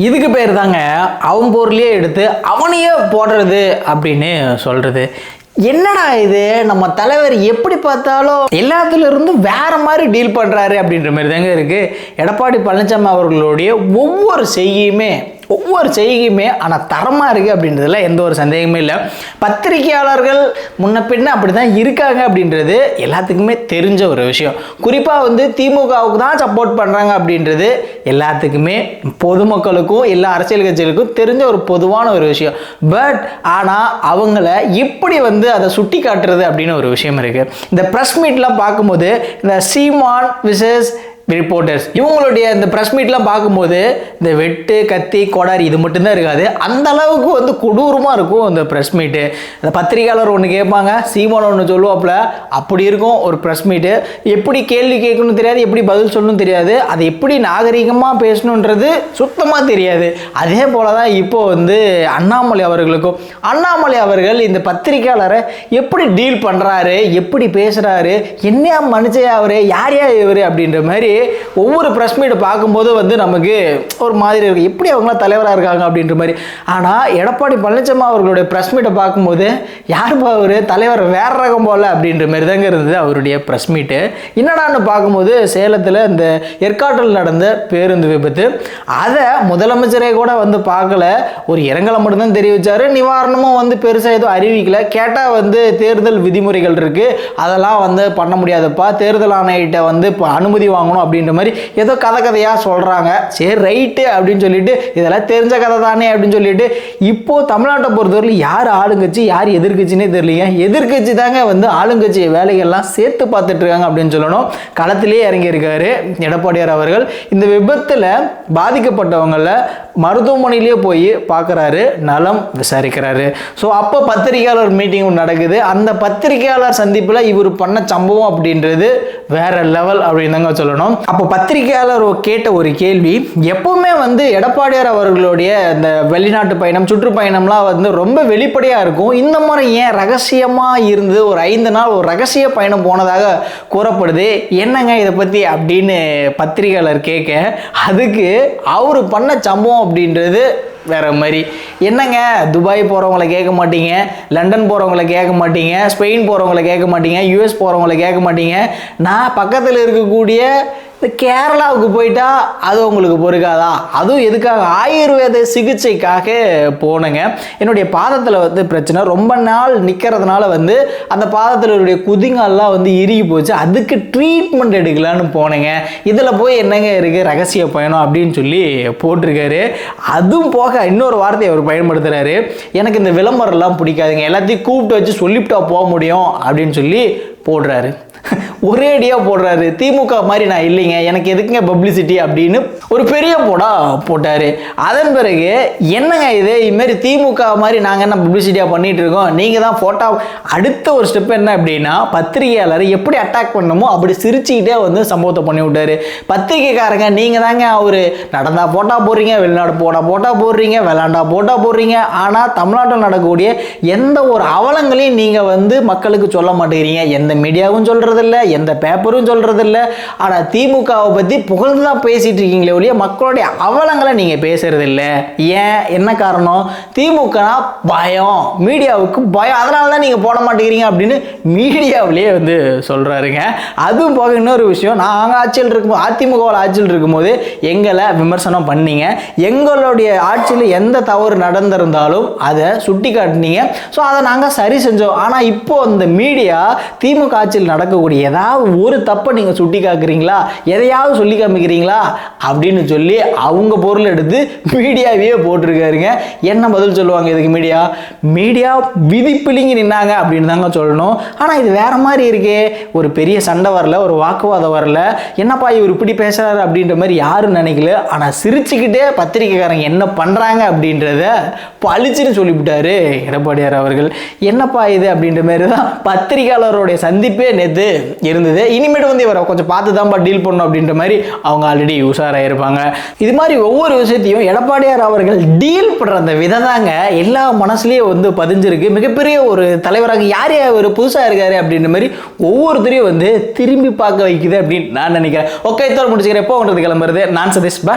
இதுக்கு பேர் தாங்க அவன் பொருளையே எடுத்து அவனையே போடுறது அப்படின்னு சொல்றது. என்னடா இது? நம்ம தலைவர் எப்படி பார்த்தாலும் எல்லாத்துல இருந்தும் வேற மாதிரி டீல் பண்றாரு அப்படின்ற மாதிரி தாங்க இருக்கு. எடப்பாடி பழனிசாமி அவர்களுடைய ஒவ்வொரு செய்யுமே ஒவ்வொரு செய்கையுமே ஆனால் தரமாக இருக்குது அப்படின்றதுல எந்த ஒரு சந்தேகமே இல்லை. பத்திரிகையாளர்கள் முன்ன பின்ன அப்படி தான் இருக்காங்க அப்படின்றது எல்லாத்துக்குமே தெரிஞ்ச ஒரு விஷயம். குறிப்பாக வந்து திமுகவுக்கு தான் சப்போர்ட் பண்ணுறாங்க அப்படின்றது எல்லாத்துக்குமே பொதுமக்களுக்கும் எல்லா அரசியல் கட்சிகளுக்கும் தெரிஞ்ச ஒரு பொதுவான ஒரு விஷயம். பட் ஆனால் அவங்கள எப்படி வந்து அதை சுட்டி காட்டுறது அப்படின்னு ஒரு விஷயம் இருக்குது இந்த ப்ரெஸ் மீட்லாம் பார்க்கும்போது இந்த சீமான் விசஸ் ரிப்போர்ட்டர்ஸ் இவங்களுடைய இந்த ப்ரெஸ் மீட்லாம் பார்க்கும்போது இந்த வெட்டு கத்தி கொடாரி இது மட்டும்தான் இருக்காது. அந்த அளவுக்கு வந்து கொடூரமாக இருக்கும் அந்த ப்ரெஸ் மீட்டு இந்த பத்திரிகையாளர் ஒன்று கேட்பாங்க சீமான் ஒன்று சொல்லுவாப்புல அப்படி இருக்கும் ஒரு ப்ரெஸ் மீட்டு எப்படி கேள்வி கேட்கணும் தெரியாது எப்படி பதில் சொல்லணும் தெரியாது. அதை எப்படி நாகரிகமாக பேசணுன்றது சுத்தமாக தெரியாது. அதே போல தான் இப்போ வந்து அண்ணாமலை அவர்களுக்கும். அண்ணாமலை அவர்கள் இந்த பத்திரிகையாளரை எப்படி டீல் பண்ணுறாரு எப்படி பேசுகிறாரு என்ன மனுஷன் அவர் யார் யார் இவர் அப்படின்ற மாதிரி ஒவ்வொரு ப்ரெஸ் மீட்டை பார்க்கும்போது வந்து நமக்கு ஒரு மாதிரி இருக்குது எப்படி அவங்களாம் தலைவராக இருக்காங்க அப்படின்ற மாதிரி. ஆனால் எடப்பாடி பழனிசாமி அவர்களுடைய ப்ரெஸ் மீட்டை பார்க்கும்போது யாருப்பா அவர்? தலைவர் வேற ரகம் போல அப்படின்ற மாதிரி தாங்க இருந்தது அவருடைய ப்ரெஸ் மீட்டு என்னடான்னு பார்க்கும்போது சேலத்தில் இந்த ஏற்காட்டில் நடந்த பேருந்து விபத்து. அதை முதலமைச்சரே கூட வந்து பார்க்கல. ஒரு இரங்கலை மட்டும்தான் தெரிவித்தார் நிவாரணமும் வந்து பெருசாக எதுவும் அறிவிக்கல. கேட்டால் வந்து தேர்தல் விதிமுறைகள் இருக்குது அதெல்லாம் வந்து பண்ண முடியாதுப்பா. தேர்தல் ஆணையிட்ட வந்து இப்போ அனுமதி வாங்கணும் அப்படின்ற மாதிரி ஏதோ கதை கதையாக சொல்கிறாங்க சரி ரைட்டு அப்படின்னு சொல்லிட்டு இதெல்லாம் தெரிஞ்ச கதை தானே அப்படின்னு சொல்லிட்டு இப்போது தமிழ்நாட்டை பொறுத்தவரையில் யார் ஆளுங்கட்சி யார் எதிர்க்கட்சினே தெரியலைங்க. எதிர்க்கட்சி தாங்க வந்து ஆளுங்கட்சி வேலைகள்லாம் சேர்த்து பார்த்துட்டு இருக்காங்க அப்படின்னு சொல்லணும். களத்திலே இறங்கியிருக்காரு எடப்பாடியார் அவர்கள். இந்த விபத்தில் பாதிக்கப்பட்டவங்கள மருத்துவமனையிலேயே போய் பார்க்குறாரு நலம் விசாரிக்கிறாரு. ஸோ அப்போ பத்திரிகையாளர் மீட்டிங் நடக்குது. அந்த பத்திரிகையாளர் சந்திப்பில் இவர் பண்ண சம்பவம் அப்படின்றது வேற லெவல் அப்படின்னு தாங்க சொல்லணும். அப்போ பத்திரிகையாளர் கேட்ட ஒரு கேள்வி எப்பவுமே வந்து எடப்பாடியார் அவர்களுடைய இந்த வெளிநாட்டு பயணம் சுற்றுப்பயணம்லாம் வந்து ரொம்ப வெளிப்படையாக இருக்கும். இந்த முறை ஏன் ரகசியமாக இருந்து ஒரு ஐந்து நாள் ஒரு ரகசிய பயணம் போனதாக கூறப்படுது? என்னங்க இதை பற்றி அப்படின்னு பத்திரிகையாளர் கேட்க அதுக்கு அவர் பண்ண சம்பவம் அப்படின்றது வேற மாதிரி. என்னங்க துபாய் போகிறவங்கள கேட்க மாட்டீங்க லண்டன் போகிறவங்கள கேட்க மாட்டீங்க ஸ்பெயின் போகிறவங்கள கேட்க மாட்டீங்க யூஎஸ் போகிறவங்கள கேட்க மாட்டீங்க. நான் பக்கத்தில் இருக்கக்கூடிய இந்த கேரளாவுக்கு போயிட்டா அது உங்களுக்கு பொறுக்காதா? அதுவும் எதுக்காக? ஆயுர்வேத சிகிச்சைக்காக போனேங்க. என்னுடைய பாதத்தில் வந்து பிரச்சனை. ரொம்ப நாள் நிற்கிறதுனால வந்து அந்த பாதத்தில் என்னுடைய குதிங்கால்லாம் வந்து இறுகி போச்சு. அதுக்கு ட்ரீட்மெண்ட் எடுக்கலான்னு போனேங்க. இதில் போய் என்னங்க இருக்குது ரகசிய பயணம் அப்படின்னு சொல்லி போட்டிருக்காரு. அதுவும் போக இன்னொரு வார்த்தையை அவர் பயன்படுத்துகிறாரு எனக்கு இந்த விளம்பரம்லாம் பிடிக்காதுங்க. எல்லாத்தையும் கூப்பிட்டு வச்சு சொல்லிவிட்டா போக முடியும் அப்படின்னு சொல்லி போடுறாரு. ஒரே அடியாக போடுறாரு. திமுக மாதிரி நான் இல்லைங்க. எனக்கு எதுக்குங்க பப்ளிசிட்டி அப்படின்னு ஒரு பெரிய போடா போட்டார். அதன் பிறகு என்னங்க இது? இதுமாரி திமுக மாதிரி நாங்கள் என்ன பப்ளிசிட்டியாக பண்ணிட்டு இருக்கோம்? நீங்கள் தான் ஃபோட்டோ அடுத்த ஒரு ஸ்டெப் என்ன அப்படின்னா பத்திரிகையாளர் எப்படி அட்டாக் பண்ணணுமோ அப்படி சிரிச்சுக்கிட்டே வந்து சம்பவத்தை பண்ணி விட்டார். பத்திரிகைக்காரங்க நீங்கள் தாங்க அவர். நடந்தா போட்டா போடுறீங்க வெளிநாடு போட்டா போட்டா போடுறீங்க விளாண்டா போட்டா போடுறீங்க. ஆனால் தமிழ்நாட்டில் நடக்கக்கூடிய எந்த ஒரு அவலங்களையும் நீங்கள் வந்து மக்களுக்கு சொல்ல மாட்டேங்கிறீங்க. எந்த மீடியாவும் சொல்கிறதில்ல எந்த பேப்பரும் சொல்கிறதில்ல ஆனால் திமுகவை பற்றி புகழ்ந்து தான் பேசிகிட்டு இருக்கீங்களே ஒழிய மக்களுடைய அவலங்களை நீங்கள் பேசுகிறதில்ல ஏன்? என்ன காரணம்? திமுகனா பயம். மீடியாவுக்கு பயம். அதனால தான் நீங்கள் போட மாட்டேங்கிறீங்க அப்படின்னு மீடியாவிலேயே வந்து சொல்கிறாருங்க அதுவும் போக இன்னொரு விஷயம் நாங்கள் ஆட்சியில் இருக்கும்போது அதிமுகவில் ஆட்சியில் இருக்கும்போது எங்களை விமர்சனம் பண்ணீங்க. எங்களுடைய ஆட்சியில் எந்த தவறு நடந்திருந்தாலும் அதை சுட்டி காட்டினீங்க ஸோ அதை நாங்கள் சரி செஞ்சோம். ஆனால் இப்போ இந்த மீடியா திமுக ஆட்சியில் நடக்கக்கூடிய ஏதாவது ஒரு தப்பை நீங்கள் சுட்டி காக்குறீங்களா? எதையாவது சொல்லி காமிக்கிறீங்களா? அப்படின்னு சொல்லி அவங்க பொருள் எடுத்து மீடியாவே போட்டிருக்காருங்க. என்ன பதில் சொல்லுவாங்க இதுக்கு மீடியா? மீடியா விதிப்பிலிங்கி நின்னாங்க அப்படின்னு தாங்க சொல்லணும். ஆனால் இது வேற மாதிரி இருக்கே. ஒரு பெரிய சண்டை வரல ஒரு வாக்குவாதம் வரல. என்னப்பா இவர் இப்படி பேசுறாரு அப்படின்ற மாதிரி யாரும் நினைக்கல. ஆனால் சிரிச்சுக்கிட்டே பத்திரிக்கைக்காரங்க என்ன பண்ணுறாங்க அப்படின்றத பளிச்சுன்னு சொல்லிவிட்டாரு எடப்பாடியார் அவர்கள். என்னப்பா இது அப்படின்ற மாதிரி தான் பத்திரிகையாளருடைய சந்திப்பே நேற்று இருந்தது. இனிமேட்டு வந்து இவரை கொஞ்சம் பார்த்து தான்ப்பா டீல் பண்ணணும் அப்படின்ற மாதிரி அவங்க ஆல்ரெடி உஷாராயிருப்பாங்க இது மாதிரி ஒவ்வொரு விஷயத்தையும் எடப்பாடியார் அவர்கள் டீல் பண்ணுற அந்த விதை தாங்க எல்லா மனசுலேயும் வந்து பதிஞ்சிருக்கு. மிகப்பெரிய ஒரு தலைவராக யார் யார் ஒரு புதுசாக இருக்காரு அப்படின்ற மாதிரி ஒவ்வொருத்தரையும் வந்து திரும்பி பார்க்க வைக்குது அப்படின்னு நான் நினைக்கிறேன். ஓகே தோல் முடிச்சுக்கிறேன். எப்போ உங்களுக்கு கிளம்புறது? நான் சதீஷ் பா